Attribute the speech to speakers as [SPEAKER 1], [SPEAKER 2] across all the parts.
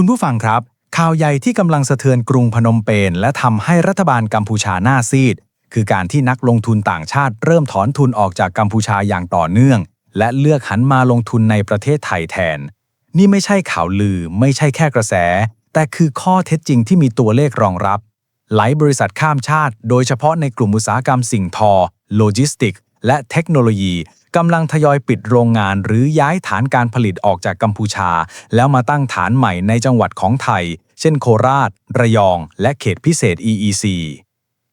[SPEAKER 1] คุณผู้ฟังครับ ข่าวใหญ่ที่กำลังสะเทือนกรุงพนมเปญและทำให้รัฐบาลกัมพูชาหน้าซีด คือการที่นักลงทุนต่างชาติเริ่มถอนทุนออกจากกัมพูชาอย่างต่อเนื่อง และเลือกหันมาลงทุนในประเทศไทยแทน นี่ไม่ใช่ข่าวลือ ไม่ใช่แค่กระแส แต่คือข้อเท็จจริงที่มีตัวเลขรองรับ หลายบริษัทข้ามชาติ โดยเฉพาะในกลุ่มอุตสาหกรรมสิ่งทอ โลจิสติก และเทคโนโลยี กำลังทยอยปิดโรงงานหรือย้ายฐานการผลิตออกจากกัมพูชา แล้วมาตั้งฐานใหม่ในจังหวัดของไทย เช่นโคราช ระยอง และเขตพิเศษ EEC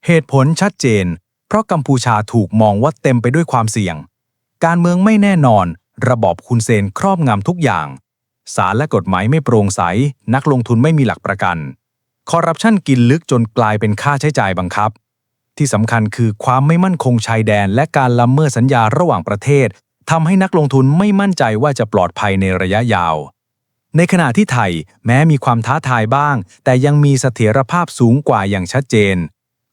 [SPEAKER 1] เหตุผลชัดเจน เพราะกัมพูชาถูกมองว่าเต็มไปด้วยความเสี่ยง การเมืองไม่แน่นอน ระบอบคุณเซนครอบงำทุกอย่างศาลและกฎหมายไม่โปร่งใส นักลงทุนไม่มีหลักประกัน คอร์รัปชันกินลึกจนกลายเป็นค่าใช้จ่ายบังคับ ที่สำคัญคือความไม่มั่นคงชายแดน และการละเมิดสัญญาระหว่างประเทศทำให้นักลงทุนไม่มั่นใจว่าจะปลอดภัยในระยะยาว ในขณะที่ไทยแม้มีความท้าทายบ้าง แต่ยังมีเสถียรภาพสูงกว่าอย่างชัดเจน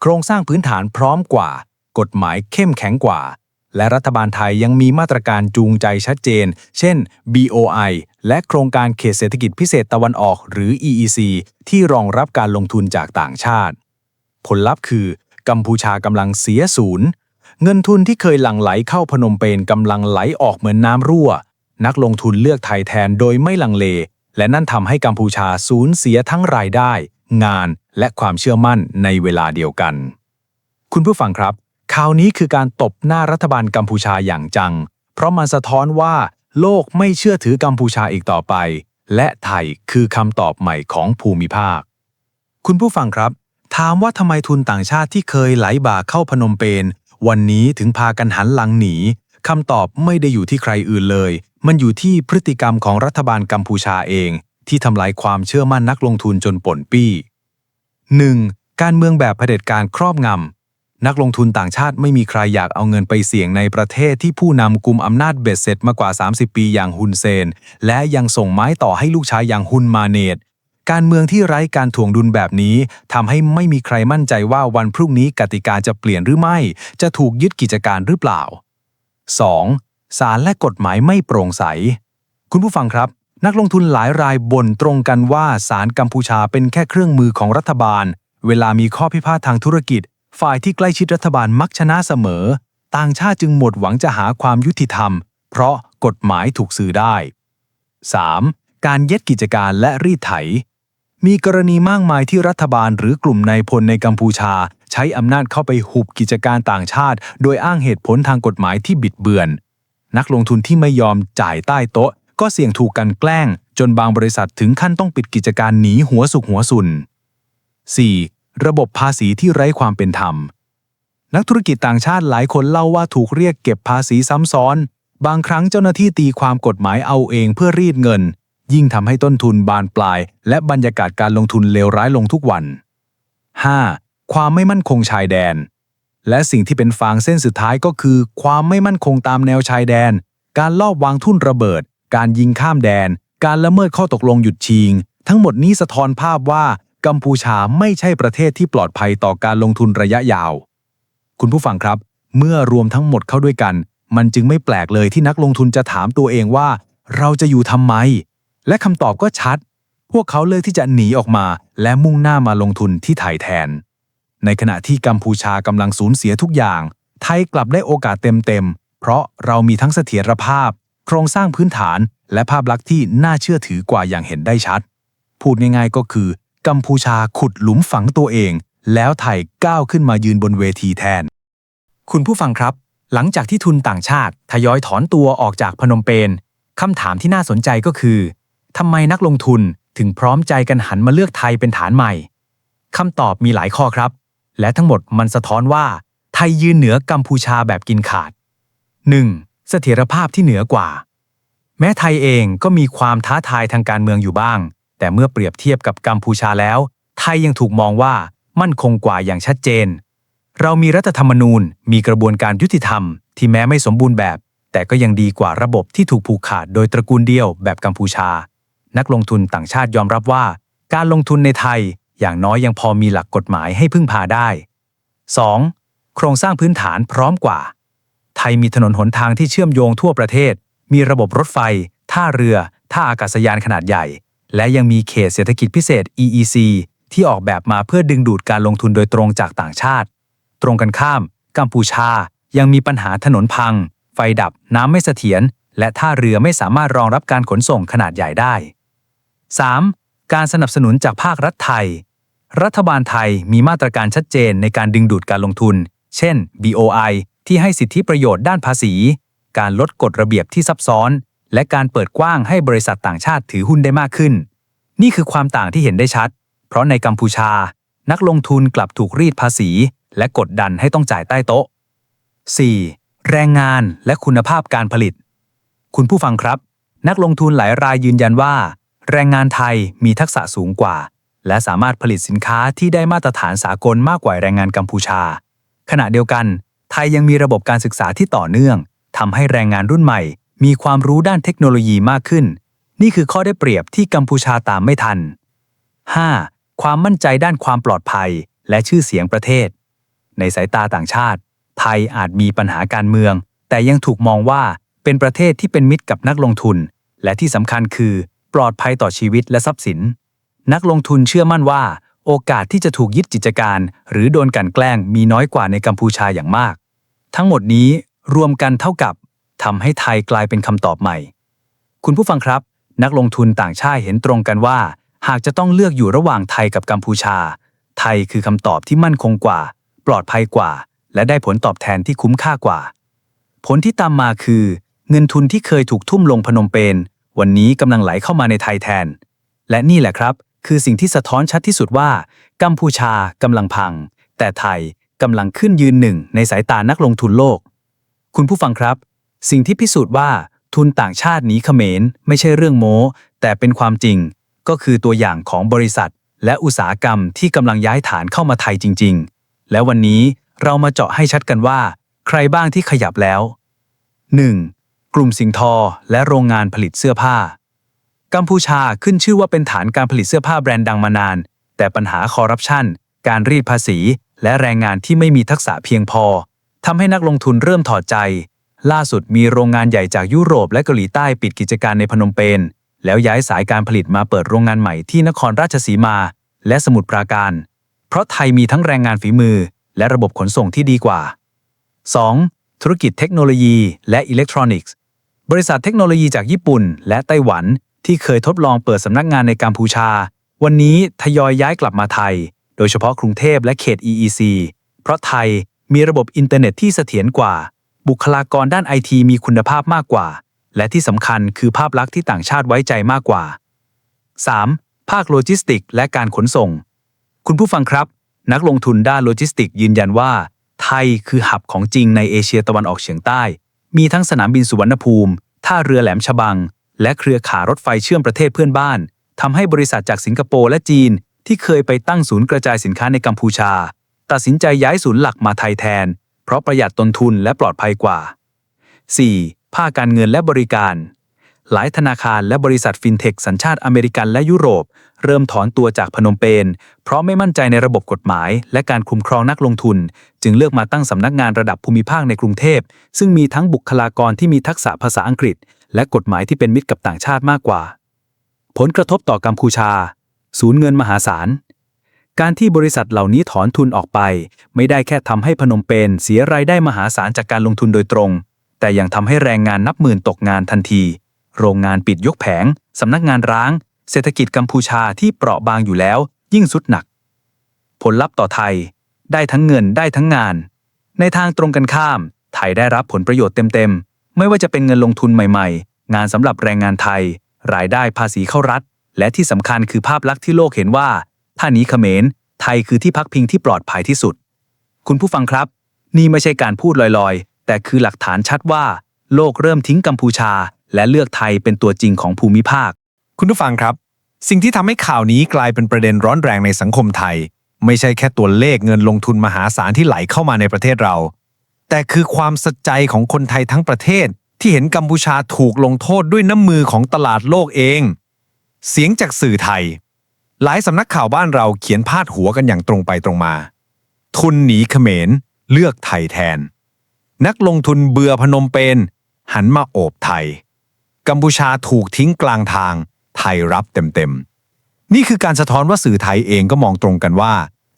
[SPEAKER 1] โครงสร้างพื้นฐานพร้อมกว่า กฎหมายเข้มแข็งกว่า และรัฐบาลไทยยังมีมาตรการจูงใจชัดเจน เช่น BOI และโครงการเขตเศรษฐกิจพิเศษตะวันออกหรือ EEC ที่รองรับการลงทุนจากต่างชาติ ผลลัพธ์คือ กัมพูชากำลังเสียศูนย์ เงินทุนที่เคยหลั่งไหลเข้าพนมเปญกำลังไหลออกเหมือนน้ำรั่ว นักลงทุนเลือกไทยแทนโดยไม่ลังเล และนั่นทำให้กัมพูชาสูญเสียทั้งรายได้ งานและความเชื่อมั่นในเวลาเดียวกัน คุณผู้ฟังครับข่าวนี้คือการตบหน้ารัฐบาลกัมพูชาอย่างจัง เพราะมันสะท้อนว่า โลกไม่เชื่อถือกัมพูชาอีกต่อไป และไทยคือคำตอบใหม่ของภูมิภาค คุณผู้ฟังครับ ถามว่าทำไมทุนต่างชาติที่เคยไหลบ่าเข้าพนมเปญวันนี้ถึงพากันหันหลังหนีคำตอบไม่ได้อยู่ที่ใครอื่นเลย มันอยู่ที่พฤติกรรมของรัฐบาลกัมพูชาเอง ที่ทำลายความเชื่อมั่นนักลงทุนจนป่นปี้ 1. การเมืองแบบเผด็จการครอบงำ นักลงทุนต่างชาติไม่มีใครอยากเอาเงินไปเสี่ยงในประเทศที่ผู้นำกลุ่มอำนาจเบ็ดเสร็จมากว่า 30 ปีอย่างฮุนเซน และยังส่งไม้ต่อให้ลูกชายอย่างฮุนมาเนต การเมืองที่ไร้การถ่วงดุลแบบนี้ทำให้ไม่มีใครมั่นใจว่าวันพรุ่งนี้กติกาจะเปลี่ยนหรือไม่ จะถูกยึดกิจการหรือเปล่า 2. ศาลและกฎหมายไม่โปร่งใส คุณผู้ฟังครับ นักลงทุนหลายรายบ่นตรงกันว่าศาลกัมพูชาเป็นแค่เครื่องมือของรัฐบาล เวลามีข้อพิพาททางธุรกิจ ฝ่ายที่ใกล้ชิดรัฐบาลมักชนะเสมอ ต่างชาติจึงหมดหวังจะหาความยุติธรรม เพราะกฎหมายถูกสื่อได้ 3. การเย็ดกิจการและรีดไถ มีกรณีมากมายที่รัฐบาลหรือกลุ่มนายพลในกัมพูชา ใช้อำนาจเข้าไปหุบกิจการต่างชาติ โดยอ้างเหตุผลทางกฎหมายที่บิดเบือน นักลงทุนที่ไม่ยอมจ่ายใต้โต๊ะ ก็เสี่ยงถูกกันแกล้ง จนบางบริษัทถึงขั้นต้องปิดกิจการหนีหัวสุกหัวสุน 4. ระบบภาษีที่ไร้ความเป็นธรรม นักธุรกิจต่างชาติหลายคนเล่าว่าถูกเรียกเก็บภาษีซ้ำซ้อน บางครั้งเจ้าหน้าที่ตีความกฎหมายเอาเองเพื่อรีดเงิน ยิ่งทำให้ต้นทุนบานปลาย และบรรยากาศการลงทุนเลวร้ายลงทุกวัน 5. ความไม่มั่นคงชายแดน และสิ่งที่เป็นฟางเส้นสุดท้ายก็คือ ความไม่มั่นคงตามแนวชายแดน การลอบวางทุ่นระเบิด การยิงข้ามแดน การละเมิดข้อตกลงหยุดชิง ทั้งหมดนี้สะท้อนภาพว่ากัมพูชาไม่ใช่ประเทศที่ปลอดภัยต่อการลงทุนระยะยาว คุณผู้ฟังครับ เมื่อรวมทั้งหมดเข้าด้วยกัน มันจึงไม่แปลกเลยที่นักลงทุนจะถามตัวเองว่า เราจะอยู่ทำไม และคำตอบก็ชัด พวกเขาเลือกที่จะหนีออกมา และมุ่งหน้ามาลงทุนที่ไทยแทน ในขณะที่กัมพูชากำลังสูญเสียทุกอย่าง ไทยกลับได้โอกาสเต็มๆ เพราะเรามีทั้งเสถียรภาพ โครงสร้างพื้นฐาน และภาพลักษณ์ที่น่าเชื่อถือกว่าอย่างเห็นได้ชัด พูดง่ายๆก็คือ กัมพูชาขุดหลุมฝังตัวเอง แล้วไทยก้าวขึ้นมายืนบนเวทีแทน คุณผู้ฟังครับ หลังจากที่ทุนต่างชาติทยอยถอนตัวออกจากพนมเปญคำถามที่น่าสนใจก็คือ ทำไมนักลงทุนถึงพร้อมใจกันหันมาเลือกไทยเป็นฐานใหม่คำตอบมีหลายข้อครับ และทั้งหมดมันสะท้อนว่า ไทยยืนเหนือกัมพูชาแบบกินขาด 1. เสถียรภาพที่เหนือกว่า แม้ไทยเองก็มีความท้าทายทางการเมืองอยู่บ้าง แต่เมื่อเปรียบเทียบกับกัมพูชาแล้ว ไทยยังถูกมองว่ามั่นคงกว่าอย่างชัดเจน เรามีรัฐธรรมนูญ มีกระบวนการยุติธรรม ที่แม้ไม่สมบูรณ์แบบ แต่ก็ยังดีกว่าระบบที่ถูกผูกขาดโดยตระกูลเดียวแบบกัมพูชา นักลงทุนต่างชาติยอมรับว่า การลงทุนในไทยอย่างน้อยยังพอมีหลักกฎหมายให้พึ่งพาได้ 2. โครงสร้างพื้นฐานพร้อมกว่า ไทยมีถนนหนทางที่เชื่อมโยงทั่วประเทศ มีระบบรถไฟ ท่าเรือ ท่าอากาศยานขนาดใหญ่ และยังมีเขตเศรษฐกิจพิเศษ EEC ที่ออกแบบมาเพื่อดึงดูดการลงทุนโดยตรงจากต่างชาติ ตรงกันข้าม กัมพูชายังมีปัญหาถนนพัง ไฟดับ น้ำไม่เสถียรและท่าเรือไม่สามารถรองรับการขนส่งขนาดใหญ่ได้ 3. การสนับสนุนจากภาครัฐไทย รัฐบาลไทยมีมาตรการชัดเจนในการดึงดูดการลงทุน เช่น BOI ที่ให้สิทธิประโยชน์ด้านภาษี การลดกฎระเบียบที่ซับซ้อน และการเปิดกว้างให้บริษัทต่างชาติถือหุ้นได้มากขึ้น นี่คือความต่างที่เห็นได้ชัด เพราะในกัมพูชา นักลงทุนกลับถูกรีดภาษี และกดดันให้ต้องจ่ายใต้โต๊ะ 4. แรงงานและคุณภาพการผลิต คุณผู้ฟังครับ นักลงทุนหลายรายยืนยันว่า แรงงานไทยมีทักษะสูงกว่า และสามารถผลิตสินค้าที่ได้มาตรฐานสากลมากกว่าแรงงานกัมพูชา ขณะเดียวกัน ไทยยังมีระบบการศึกษาที่ต่อเนื่องทำให้แรงงานรุ่นใหม่ มีความรู้ด้านเทคโนโลยีมากขึ้น นี่คือข้อได้เปรียบที่กัมพูชาตามไม่ทัน 5. ความมั่นใจด้านความปลอดภัย และชื่อเสียงประเทศ ในสายตาต่างชาติ ไทยอาจมีปัญหาการเมือง แต่ยังถูกมองว่าเป็นประเทศที่เป็นมิตรกับนักลงทุน และที่สำคัญคือ ปลอดภัยต่อชีวิตและทรัพย์สิน นักลงทุนเชื่อมั่นว่า โอกาสที่จะถูกยึดกิจการ หรือโดนกันแกล้งมีน้อยกว่าในกัมพูชาอย่างมาก ทั้งหมดนี้รวมกันเท่ากับทำให้ไทยกลายเป็นคำตอบใหม่ คุณผู้ฟังครับ นักลงทุนต่างชาติเห็นตรงกันว่า หากจะต้องเลือกอยู่ระหว่างไทยกับกัมพูชา ไทยคือคำตอบที่มั่นคงกว่า ปลอดภัยกว่า และได้ผลตอบแทนที่คุ้มค่ากว่า ผลที่ตามมาคือ เงินทุนที่เคยถูกทุ่มลงพนมเปญ วันนี้กำลังไหลเข้ามาในไทยแทน และนี่แหละครับ คือสิ่งที่สะท้อนชัดที่สุดว่า กัมพูชากำลังพัง แต่ไทยกำลังขึ้นยืนหนึ่งในสายตานักลงทุนโลก คุณผู้ฟังครับ สิ่งที่พิสูจน์ว่าทุนต่างชาติหนีเขมร ไม่ใช่เรื่องโม้ แต่เป็นความจริง ก็คือตัวอย่างของบริษัท และอุตสาหกรรมที่กำลังย้ายฐานเข้ามาไทยจริง ๆ และวันนี้เรามาเจาะให้ชัดกันว่า ใครบ้างที่ขยับแล้ว 1. กลุ่มสิงห์ทอ และโรงงานผลิตเสื้อผ้า กัมพูชาขึ้นชื่อว่าเป็นฐานการผลิตเสื้อผ้าแบรนด์ดังมานาน แต่ปัญหาคอร์รัปชันการรีดภาษี และแรงงานที่ไม่มีทักษะเพียงพอทำให้นักลงทุนเริ่มถอดใจ ล่าสุดมีโรงงานใหญ่จากยุโรปและเกาหลีใต้ปิดกิจการในพนมเปญแล้วย้ายสายการผลิตมาเปิดโรงงานใหม่ที่นครราชสีมา และสมุทรปราการ เพราะไทยมีทั้งแรงงานฝีมือ และระบบขนส่งที่ดีกว่า 2. ธุรกิจเทคโนโลยีและอิเล็กทรอนิกส์ บริษัทเทคโนโลยีจากญี่ปุ่น และไต้หวัน ที่เคยทดลองเปิดสำนักงานในกัมพูชา วันนี้ทยอยย้ายกลับมาไทย โดยเฉพาะกรุงเทพและเขต EEC เพราะไทยมีระบบอินเทอร์เน็ตที่เสถียรกว่า บุคลากรด้านไอทีมีคุณภาพมากกว่า และที่สำคัญคือภาพลักษณ์ที่ต่างชาติไว้ใจมากกว่า 3. ภาคโลจิสติก และการขนส่ง คุณผู้ฟังครับ นักลงทุนด้านโลจิสติกยืนยันว่า ไทยคือหับของจริงในเอเชียตะวันออกเฉียงใต้ มีทั้งสนามบินสุวรรณภูมิ ท่าเรือแหลมฉบัง และเครือข่ายรถไฟเชื่อมประเทศเพื่อนบ้านทำให้บริษัทจากสิงคโปร์และจีน ที่เคยไปตั้งศูนย์กระจายสินค้าในกัมพูชา ตัดสินใจย้ายศูนย์หลักมาไทยแทน เพราะประหยัดต้นทุนและปลอดภัยกว่า 4. ภาคการเงินและบริการ หลายธนาคารและบริษัทฟินเทคสัญชาติอเมริกันและยุโรป เริ่มถอนตัวจากพนมเปญเพราะไม่มั่นใจในระบบกฎหมาย และการคุ้มครองนักลงทุน จึงเลือกมาตั้งสำนักงานระดับภูมิภาคในกรุงเทพ ซึ่งมีทั้งบุคลากรที่มีทักษะภาษาอังกฤษ และกฎหมายที่เป็นมิตรกับต่างชาติมากกว่า ผลกระทบต่อกัมพูชาสูญเงินมหาศาลการที่บริษัทเหล่านี้ถอนทุนออกไป ไม่ได้แค่ทำให้พนมเปญเสียรายได้มหาศาลจากการลงทุนโดยตรง แต่ยังทำให้แรงงานนับหมื่นตกงานทันที โรงงานปิดยกแผงสำนักงานร้าง เศรษฐกิจกัมพูชาที่เปราะบางอยู่แล้ว ยิ่งสุดหนัก ผลลัพธ์ต่อไทยได้ทั้งเงินได้ทั้งงาน ในทางตรงกันข้าม ไทยได้รับผลประโยชน์เต็มๆ ไม่ว่าจะเป็นเงินลงทุนใหม่ๆ งานสำหรับแรงงานไทย รายได้ภาษีเข้ารัฐ และที่สำคัญคือภาพลักษณ์ที่โลกเห็นว่า ถ้าหนีเขมร ไทยคือที่พักพิงที่ปลอดภัยที่สุด คุณผู้ฟังครับ นี่ไม่ใช่การพูดลอยๆ แต่คือหลักฐานชัดว่า โลกเริ่มทิ้งกัมพูชา และเลือกไทยเป็นตัวจริงของภูมิภาค
[SPEAKER 2] คุณผู้ฟังครับ สิ่งที่ทำให้ข่าวนี้กลายเป็นประเด็นร้อนแรงในสังคมไทย ไม่ใช่แค่ตัวเลขเงินลงทุนมหาศาลที่ไหลเข้ามาในประเทศเรา แต่คือความสัจใจของคนไทยทั้งประเทศ ที่เห็นกัมพูชาถูกลงโทษด้วยน้ำมือของตลาดโลกเอง เสียงจากสื่อไทย หลายสำนักข่าวบ้านเราเขียนพาดหัวกันอย่างตรงไปตรงมา ทุนหนีเขมร เลือกไทยแทน นักลงทุนเบื่อพนมเปญหันมาโอบไทย กัมพูชาถูกทิ้งกลางทาง ไทยรับเต็มๆ นี่คือการสะท้อนว่าสื่อไทยเองก็มองตรงกันว่า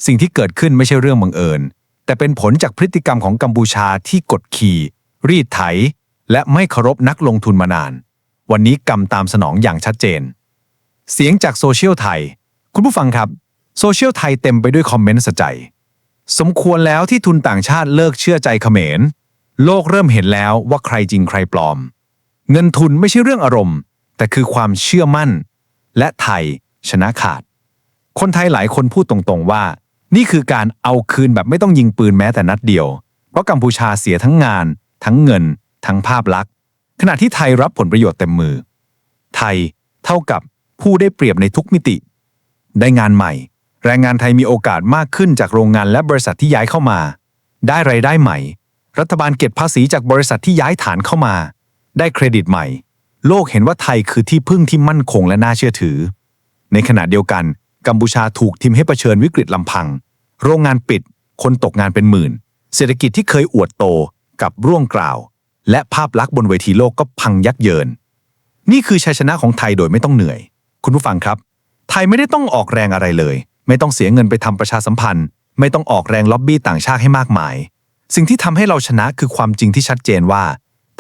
[SPEAKER 2] สิ่งที่เกิดขึ้นไม่ใช่เรื่องบังเอิญ แต่เป็นผลจากพฤติกรรมของกัมพูชาที่กดขี่ รีดไถ และไม่เคารพนักลงทุนมานาน วันนี้กรรมตามสนองอย่างชัดเจน เสียงจากโซเชียลไทย คุณผู้ฟังครับ โซเชียลไทยเต็มไปด้วยคอมเมนต์สะใจสมควรแล้วที่ทุนต่างชาติเลิกเชื่อใจเขมร โลกเริ่มเห็นแล้วว่าใครจริงใครปลอม เงินทุนไม่ใช่เรื่องอารมณ์ แต่คือความเชื่อมั่น และไทยชนะขาด คนไทยหลายคนพูดตรงๆว่า นี่คือการเอาคืนแบบไม่ต้องยิงปืนแม้แต่นัดเดียว เพราะกัมพูชาเสียทั้งงาน ทั้งเงิน ทั้งภาพลักษณ์ ขณะที่ไทยรับผลประโยชน์เต็มมือ ไทยเท่ากับผู้ได้เปรียบในทุกมิติ ได้งานใหม่ แรงงานไทยมีโอกาสมากขึ้นจากโรงงานและบริษัทที่ย้ายเข้ามา ได้ไรายได้ใหม่ รัฐบาลเก็บภาษีจากบริษัทที่ย้ายฐานเข้ามา ได้เครดิตใหม่ โลกเห็นว่าไทยคือที่พึ่งที่มั่นคงและน่าเชื่อถือ ในขณะเดียวกันกัมพูชาถูกทิมให้เผชิญวิกฤตลำพัง โรงงานปิด คนตกงานเป็นหมื่น เศรษฐกิจที่เคยอวดโตกับร่วงกล่าว และภาพลักษณ์บนเวทีโลกก็พังยับเยิน นี่คือชัยชนะของไทยโดยไม่ต้องเหนื่อย คุณผู้ฟังครับ ไทยไม่ได้ต้องออกแรงอะไรเลย ไม่ต้องเสียเงินไปทำประชาสัมพันธ์ ไม่ต้องออกแรงล็อบบี้ต่างชาติให้มากมาย สิ่งที่ทำให้เราชนะคือความจริงที่ชัดเจนว่า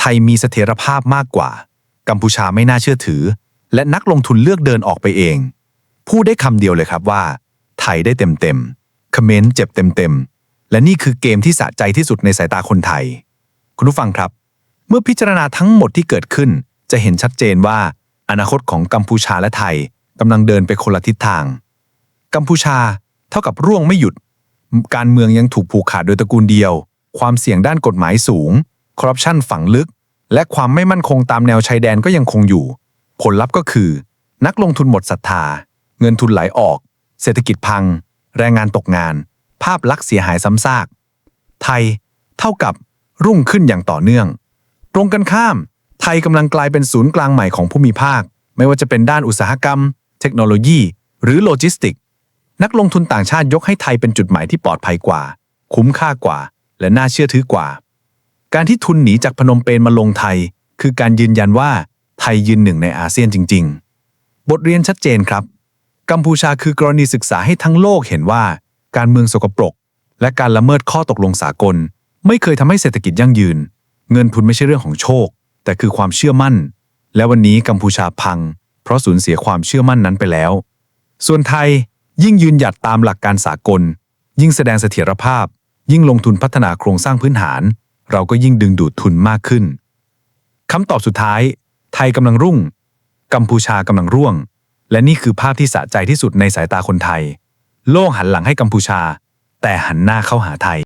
[SPEAKER 2] ไทยมีเสถียรภาพมากกว่า กัมพูชาไม่น่าเชื่อถือ และนักลงทุนเลือกเดินออกไปเอง พูดได้คำเดียวเลยครับว่า ไทยได้เต็มเต็มๆเขมรเจ็บเต็มเต็มและนี่คือเกมที่สะใจที่สุดในสายตาคนไทย คุณผู้ฟังครับ เมื่อพิจารณาทั้งหมดที่เกิดขึ้น จะเห็นชัดเจนว่า อนาคตของกัมพูชาและไทยกำลังเดินไปคนละทิศทาง กัมพูชาเท่ากับร่วงไม่หยุด การเมืองยังถูกผูกขาดโดยตระกูลเดียว ความเสี่ยงด้านกฎหมายสูง คอร์รัปชันฝังลึก และความไม่มั่นคงตามแนวชายแดนก็ยังคงอยู่ ผลลัพธ์ก็คือ นักลงทุนหมดศรัทธา เงินทุนไหลออก เศรษฐกิจพัง แรงงานตกงาน ภาพลักษณ์เสียหายซ้ำซาก ไทย เท่ากับรุ่งขึ้นอย่างต่อเนื่อง ตรงกันข้าม ไทยกำลังกลายเป็นศูนย์กลางใหม่ของภูมิภาค ไม่ว่าจะเป็นด้านอุตสาหกรรม เทคโนโลยี หรือโลจิสติก นักลงทุนต่างชาติยกให้ไทยเป็นจุดหมายที่ปลอดภัยกว่า คุ้มค่ากว่า และน่าเชื่อถือกว่า การที่ทุนหนีจากพนมเปญมาลงไทย คือการยืนยันว่าไทยยืนหนึ่งในอาเซียนจริง ๆ บทเรียนชัดเจนครับ กัมพูชาคือกรณีศึกษาให้ทั้งโลกเห็นว่า การเมืองสกปรก และการละเมิดข้อตกลงสากล ไม่เคยทำให้เศรษฐกิจยั่งยืน เงินทุนไม่ใช่เรื่องของโชค แต่คือความเชื่อมั่น และวันนี้กัมพูชาพัง เพราะสูญเสียความเชื่อมั่นนั้นไปแล้ว ส่วนไทยยิ่งยืนหยัดตามหลักการสากล ยิ่งแสดงเสถียรภาพ ยิ่งลงทุนพัฒนาโครงสร้างพื้นฐาน เราก็ยิ่งดึงดูดทุนมากขึ้นคำตอบสุดท้าย ไทยกำลังรุ่ง กัมพูชากำลังร่วง และนี่คือภาพที่สะใจที่สุดในสายตาคนไทย โลกหันหลังให้กัมพูชา แต่หันหน้าเข้าหาไทย